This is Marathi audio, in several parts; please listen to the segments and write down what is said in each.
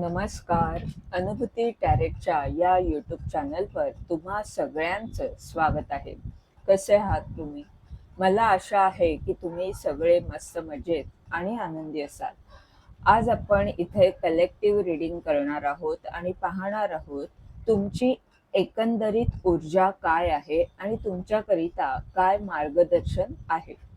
नमस्कार. अनुभूती टॅरेटच्या या यूट्यूब चॅनलवर तुम्हा सगळ्यांचं स्वागत आहे. कसे आहात तुम्ही? मला आशा आहे की तुम्ही सगळे मस्त मजेत आणि आनंदी असाल. आज आपण इथे कलेक्टिव्ह रिडिंग करणार आहोत आणि पाहणार आहोत तुमची एकंदरीत ऊर्जा काय आहे आणि तुमच्याकरिता काय मार्गदर्शन आहे.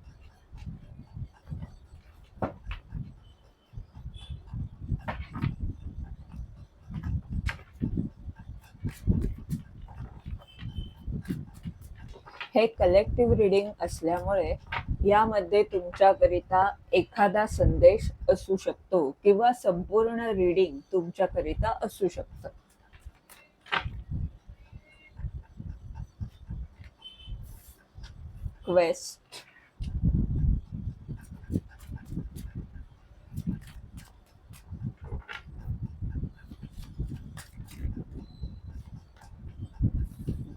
हे कलेक्टिव्ह रिडिंग असल्यामुळे यामध्ये तुमच्याकरिता एखादा संदेश असू शकतो किंवा संपूर्ण रिडिंग तुमच्याकरिता असू शकतं. Quest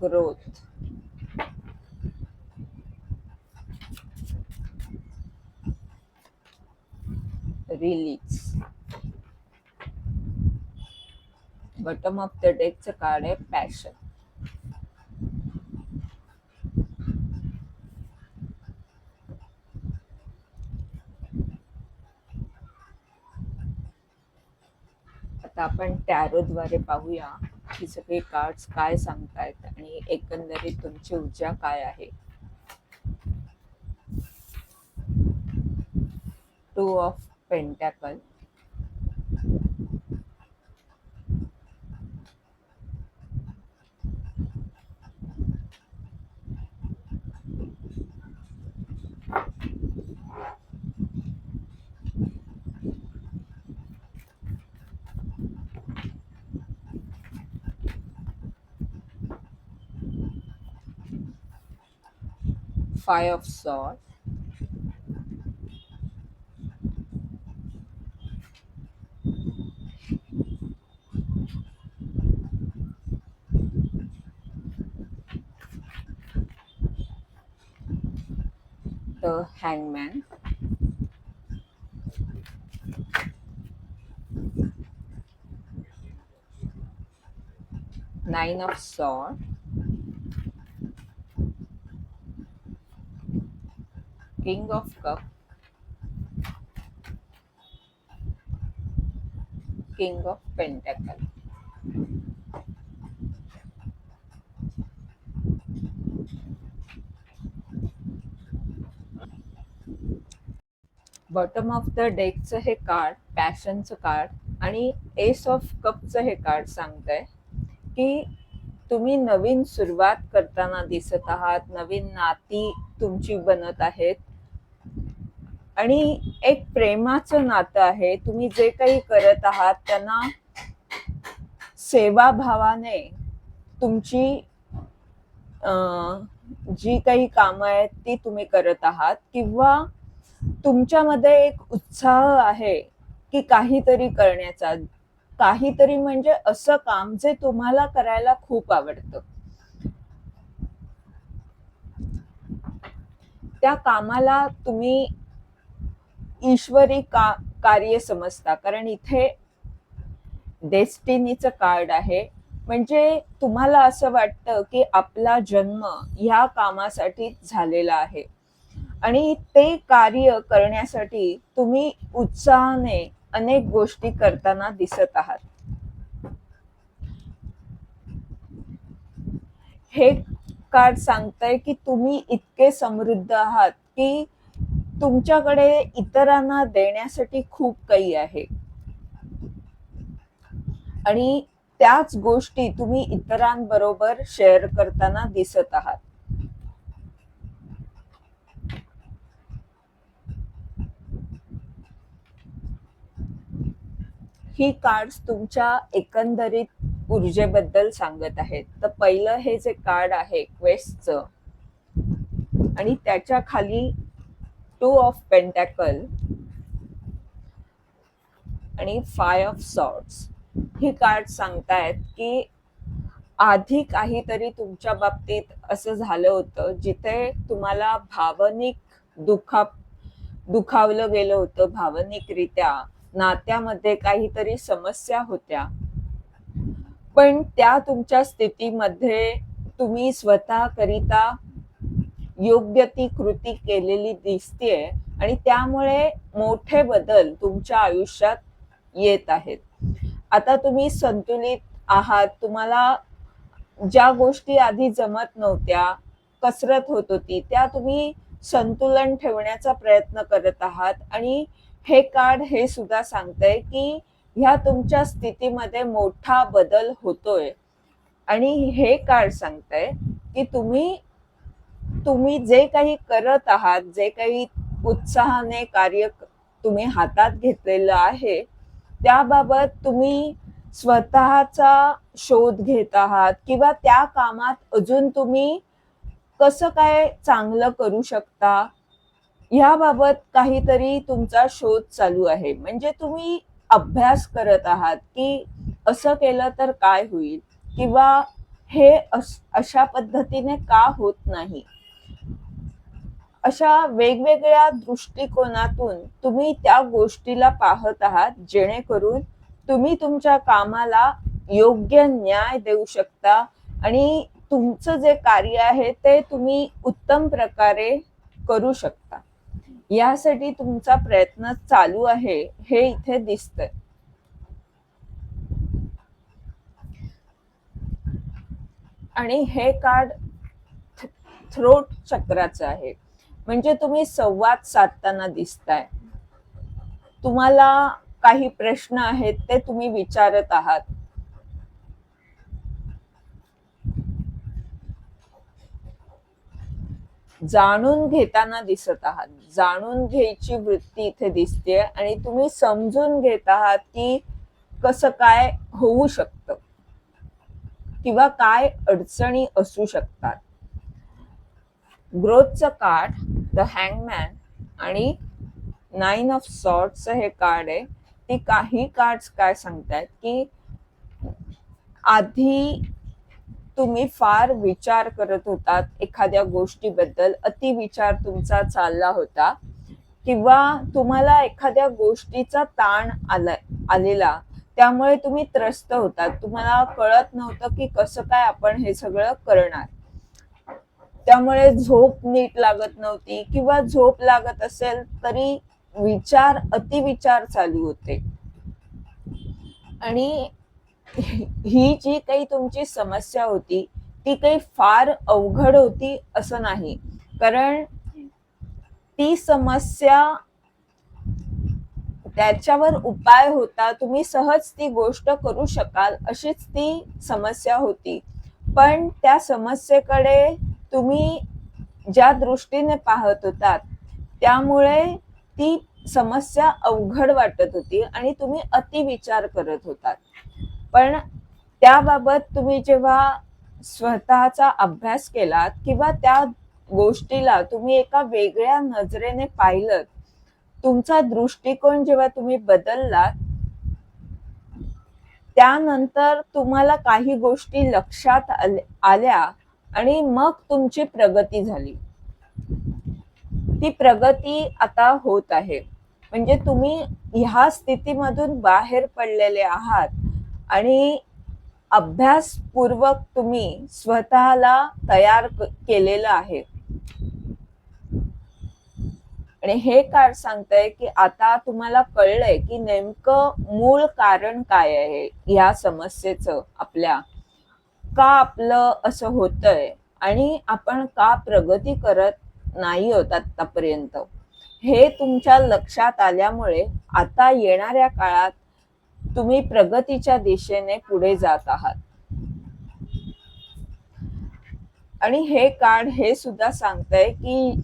growth lilies bottom of the डेकचं card आहे पॅशन आता आपण टॅरोद्वारे पाहूया की सगळे कार्ड्स काय सांगतायत आणि एकंदरीत तुमची ऊर्जा काय आहे. Two of pentacle five of từ hàng mã nine of swords. King of Cups, king of pentacles. Bottom of the डेकचं हे कार्ड पॅशनचं कार्ड आणि एस ऑफ कपचं हे कार्ड सांगतंय की तुम्ही नवीन सुरुवात करताना दिसत आहात नवीन नाती तुमची बनत आहेत आणि एक प्रेमाचं नातं आहे. तुम्ही जे काही करत आहात त्यांना सेवाभावाने तुमची जी काही कामं आहेत ती तुम्ही करत आहात किंवा तुमच्यामध्ये एक उत्साह आहे की काहीतरी करण्याचा. काहीतरी म्हणजे असं काम जे तुम्हाला करायला खूप आवडतं. त्या कामाला तुम्ही ईश्वरी का कार्य समजता. कारण इथे डेस्टिनीचं कार्ड आहे. म्हणजे तुम्हाला असं वाटतं की आपला जन्म ह्या कामासाठी झालेला आहे. आणि ते कार्य करण्यासाठी तुम्ही उत्साहाने अनेक गोष्टी करताना दिसत आहात. हे कार्ड सांगतंय की तुम्ही इतके समृद्ध आहात की तुमच्याकडे इतरांना देण्यासाठी खूप काही आहे. आणि त्याच गोष्टी तुम्ही इतरांबरोबर शेअर करताना दिसत आहात. ही कार्ड्स तुमच्या एकंदरीत ऊर्जेबद्दल सांगत आहेत. तर पहिलं हे जे कार्ड आहे क्वेस्टचं आणि त्याच्याखाली टू ऑफ पेंटॅकल आणि फाय ऑफ सॉर्ट्स ही कार्ड सांगतायत की आधी काहीतरी तुमच्या बाबतीत असं झालं होतं जिथे तुम्हाला भावनिक दुखा दुखावलं गेलं होतं भावनिकरित्या. नात्यामध्ये काहीतरी समस्या होत्या. पण त्या तुमच्या स्थितीमध्ये तुम्ही स्वतःकरिता योग्य ती कृती केलेली दिसतेय आणि त्यामुळे मोठे बदल तुमच्या आयुष्यात येत आहेत. आता तुम्ही संतुलित आहात. तुम्हाला ज्या गोष्टी आधी जमत नव्हत्या कसरत होत होती त्या तुम्ही संतुलन ठेवण्याचा प्रयत्न करत आहात आणि हे कार्ड हे सुद्धा सांगतंय की ह्या तुमच्या स्थितीमध्ये मोठा बदल होतोय. आणि हे कार्ड सांगतंय की तुम्ही तुम्ही जे काही करत आहात जे काही उत्साहाने कार्य तुम्ही हातात घेतलेलं आहे त्याबाबत तुम्ही स्वतःचा शोध घेत आहात किंवा त्या कामात अजून तुम्ही कसं काय चांगलं करू शकता? ह्याबाबत काहीतरी तुमचा शोध चालू आहे. म्हणजे तुम्ही अभ्यास करत आहात की असं केलं तर काय होईल? किंवा हे अशा पद्धतीने का होत नाही? अशा वेगवेगळ्या दृष्टिकोनातून तुम्ही त्या गोष्टीला पाहत आहात जेणेकरून तुम्ही तुमच्या कामाला योग्य न्याय देऊ शकता आणि तुमचं जे कार्य आहे ते तुम्ही उत्तम प्रकारे करू शकता. यासाठी तुमचा प्रयत्न चालू आहे हे इथे दिसतंय. आणि हे कार्ड थ्रोट चक्राचं आहे. म्हणजे तुम्ही संवाद साधताना दिसताय. तुम्हाला काही प्रश्न आहेत ते तुम्ही विचारत आहात. जाणून घेताना दिसत आहात. जाणून घ्यायची वृत्ती इथे दिसते आणि तुम्ही समजून घेत आहात की कसं काय होऊ शकतं किंवा काय अडचणी असू शकतात. ग्रोथचं कार्ड द हँगमॅन आणि नाईन ऑफ सॉर्टचं हे कार्ड आहे. ती काही कार्ड्स काय सांगतायत की आधी तुम्ही फार विचार करत होतात एखाद्या गोष्टीबद्दल अतिविचार तुमचा चालला होता किंवा तुम्हाला एखाद्या गोष्टीचा ताण आला आलेला त्यामुळे तुम्ही त्रस्त होतात. तुम्हाला कळत नव्हतं की कसं काय आपण हे सगळं करणार. त्यामुळे झोप नीट लागत नव्हती किंवा झोप लागत असेल तरी विचार अतिविचार चालू होते. आणि ही जी काही तुमची समस्या होती ती काही फार अवघड होती असं नाही. कारण ती समस्या त्याच्यावर उपाय होता तुम्ही सहज ती गोष्ट करू शकाल अशीच ती समस्या होती. पण त्या समस्येकडे तुम्ही ज्या दृष्टीने पाहत होतात त्यामुळे ती समस्या अवघड वाटत होती आणि तुम्ही अतिविचार करत होतात. पण त्याबाबत तुम्ही जेव्हा स्वतःचा अभ्यास केलात किंवा त्या गोष्टीला तुम्ही एका वेगळ्या नजरेने पाहिलं तुमचा दृष्टिकोन जेव्हा तुम्ही बदललात त्यानंतर तुम्हाला काही गोष्टी लक्षात आल्या आणि मग तुमची प्रगती झाली. ती प्रगती आता होत आहे. म्हणजे तुम्ही ह्या स्थितीमधून बाहेर पडलेले आहात. आणि अभ्यासपूर्वक तुम्ही स्वतःला तयार केलेलं आहे. आणि हे कार सांगतंय की आता तुम्हाला कळलंय की नेमकं मूळ कारण काय आहे या समस्येचं आपल्या. का आपलं असं होतंय आणि आपण का प्रगती करत नाही होत आतापर्यंत? हे तुमच्या लक्षात आल्यामुळे आता येणाऱ्या काळात तुम्ही प्रगतीच्या दिशेने पुढे जात आहात. आणि हे कार्ड हे सुद्धा सांगतंय की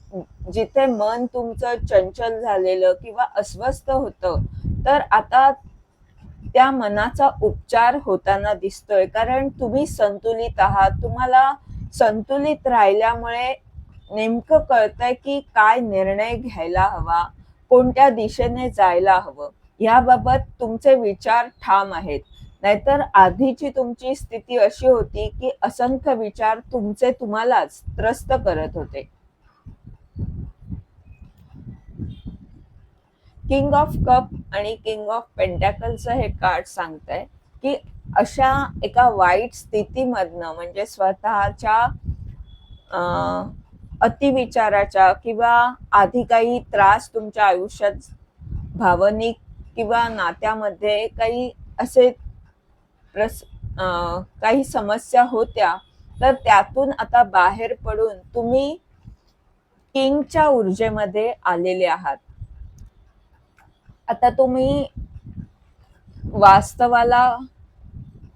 जिथे मन तुमचं चंचल झालेलं किंवा अस्वस्थ होतं तर आता त्या मनाचा उपचार होताना दिसतोय. कारण तुम्ही संतुलित आहात. तुम्हाला संतुलित राहिल्यामुळे नेमकं कळतंय की काय निर्णय घ्यायला हवा कोणत्या दिशेने जायला हवं. याबाबत तुमचे विचार ठाम आहेत. नाहीतर आधीची तुमची स्थिती अशी होती की असंख्य विचार तुमचे तुम्हालाच त्रस्त करत होते. किंग ऑफ कप आणि किंग ऑफ पेंटॅकलचं हे कार्ड सांगतंय की अशा एका वाईट स्थितीमधनं म्हणजे स्वतःच्या अतिविचाराच्या किंवा आधी काही त्रास तुमच्या आयुष्यात भावनिक किंवा नात्यामध्ये काही असे प्रस काही समस्या होत्या तर त्यातून आता बाहेर पडून तुम्ही किंगच्या ऊर्जेमध्ये आलेले आहात. आता तुम्ही वास्तवाला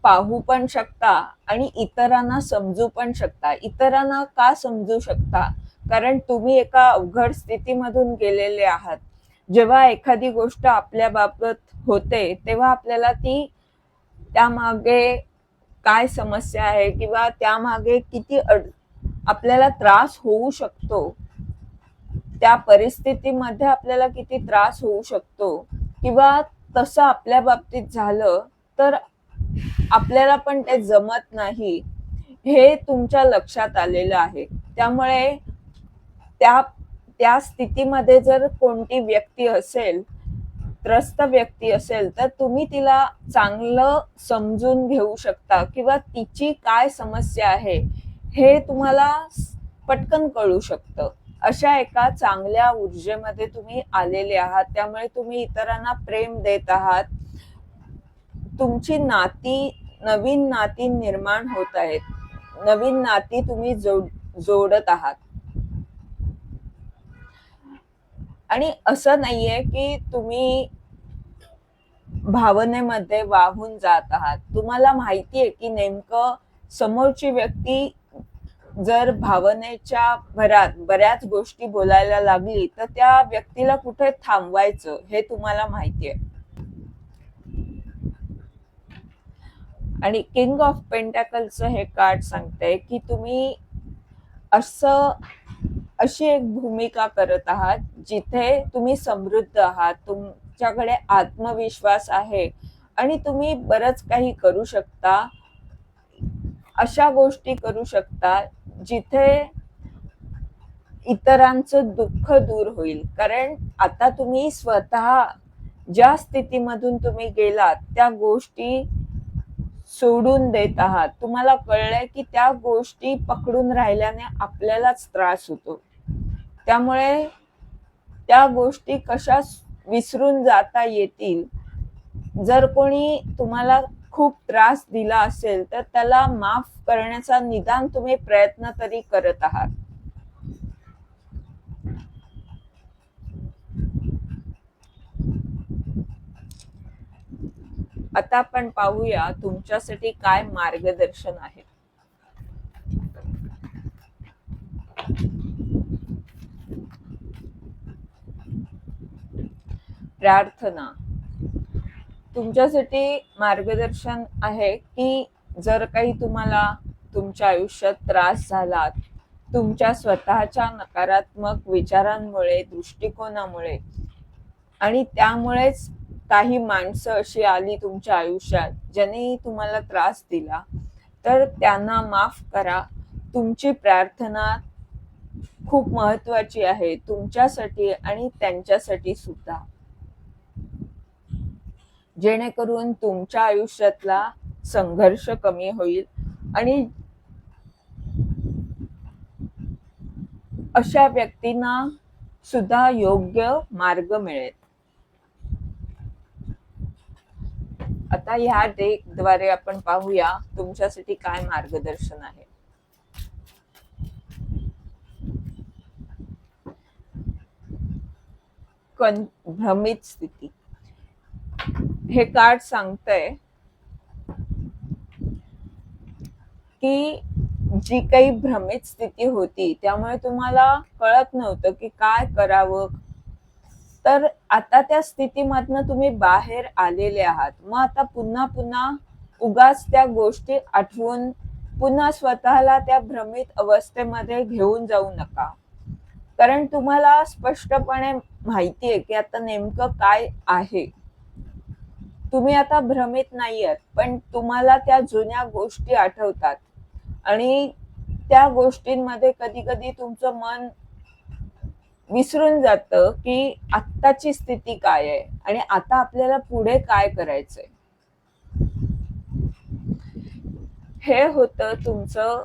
पाहू पण शकता आणि इतरांना समजू पण शकता. इतरांना का समजू शकता? कारण तुम्ही एका अवघड स्थितीमधून गेलेले आहात. जेव्हा एखादी गोष्ट आपल्या बाबत होते तेव्हा आपल्याला ती त्यामागे काय समस्या आहे किंवा त्यामागे किती अड आपल्याला त्रास होऊ शकतो त्या परिस्थितीमध्ये आपल्याला किती त्रास होऊ शकतो किंवा तसं आपल्या बाबतीत झालं तर आपल्याला पण ते जमत नाही हे तुमच्या लक्षात आलेलं आहे. त्यामुळे त्या त्या स्थितीमध्ये जर कोणती व्यक्ती असेल त्रस्त व्यक्ती असेल तर तुम्ही तिला चांगलं समजून घेऊ शकता किंवा तिची काय समस्या आहे हे तुम्हाला पटकन कळू शकतं. अशा एका चांगल्या ऊर्जेमध्ये तुम्ही आलेले आहात त्यामुळे तुम्ही इतरांना प्रेम देत आहात. तुमची नाती नवीन नाती निर्माण होत आहेत. नवीन नाती तुम्ही जोड जोडत आहात. आणि असं नाहीये की तुम्ही भावनेमध्ये वाहून जात आहात. तुम्हाला माहिती आहे की नेमकं समोरची व्यक्ती जर भावनेच्या भरात बऱ्याच गोष्टी बोलायला लागली तर त्या व्यक्तीला कुठे थांबवायचं हे तुम्हाला माहिती आहे. आणि किंग ऑफ पेंटॅकलचं हे कार्ड सांगते की तुम्ही असं अशी एक भूमिका करत आहात जिथे तुम्ही समृद्ध आहात तुमच्याकडे आत्मविश्वास आहे आणि तुम्ही बरंच काही करू शकता अशा गोष्टी करू शकता जिथे इतरांचं दुःख दूर होईल. कारण आता तुम्ही स्वतः ज्या स्थितीमधून तुम्ही गेलात त्या गोष्टी सोडून देत आहात. तुम्हाला कळलंय की त्या गोष्टी पकडून राहिल्याने आपल्यालाच त्रास होतो. त्यामुळे त्या गोष्टी कशा विसरून जाता येतील? जर कोणी तुम्हाला खूप त्रास दिला असेल तर त्याला माफ करण्याचा निदान तुम्ही प्रयत्न तरी करत आहात. आता आपण पाहूया तुमच्यासाठी काय मार्गदर्शन आहे. प्रार्थना. तुमच्यासाठी मार्गदर्शन आहे की जर काही तुम्हाला तुमच्या आयुष्यात त्रास झाला तुमच्या स्वतःच्या नकारात्मक विचारांमुळे दृष्टिकोनामुळे आणि त्यामुळेच काही माणसं अशी आली तुमच्या आयुष्यात ज्यांनी तुम्हाला त्रास दिला तर त्यांना माफ करा. तुमची प्रार्थना खूप महत्वाची आहे तुमच्यासाठी आणि त्यांच्यासाठी सुद्धा. जेणेकरून तुमच्या आयुष्यातला संघर्ष कमी होईल. आणि अशा व्यक्तींना सुद्धा योग्य मार्ग मिळेल. आता ह्या डेकद्वारे आपण पाहूया तुमच्यासाठी काय मार्गदर्शन आहे. कन भ्रमित स्थिती. हे कार्ड सांगतंय की जी काही भ्रमित स्थिती होती त्यामुळे तुम्हाला कळत नव्हतं की काय करावं. तर आता त्या स्थितीमधनं तुम्ही बाहेर आलेले आहात. मग आता पुन्हा पुन्हा उगाच त्या गोष्टी आठवून पुन्हा स्वतःला त्या भ्रमित अवस्थेमध्ये घेऊन जाऊ नका. कारण तुम्हाला स्पष्टपणे माहिती आहे की आता नेमकं काय आहे. तुम्ही आता भ्रमित नाही आहात पण तुम्हाला त्या जुन्या गोष्टी आठवतात. आणि त्या गोष्टींमध्ये कधी कधी तुमचं मन विसरून जातं की आत्ताची स्थिती काय आहे आणि आता आपल्याला पुढे काय करायचंय. हे होतं तुमचं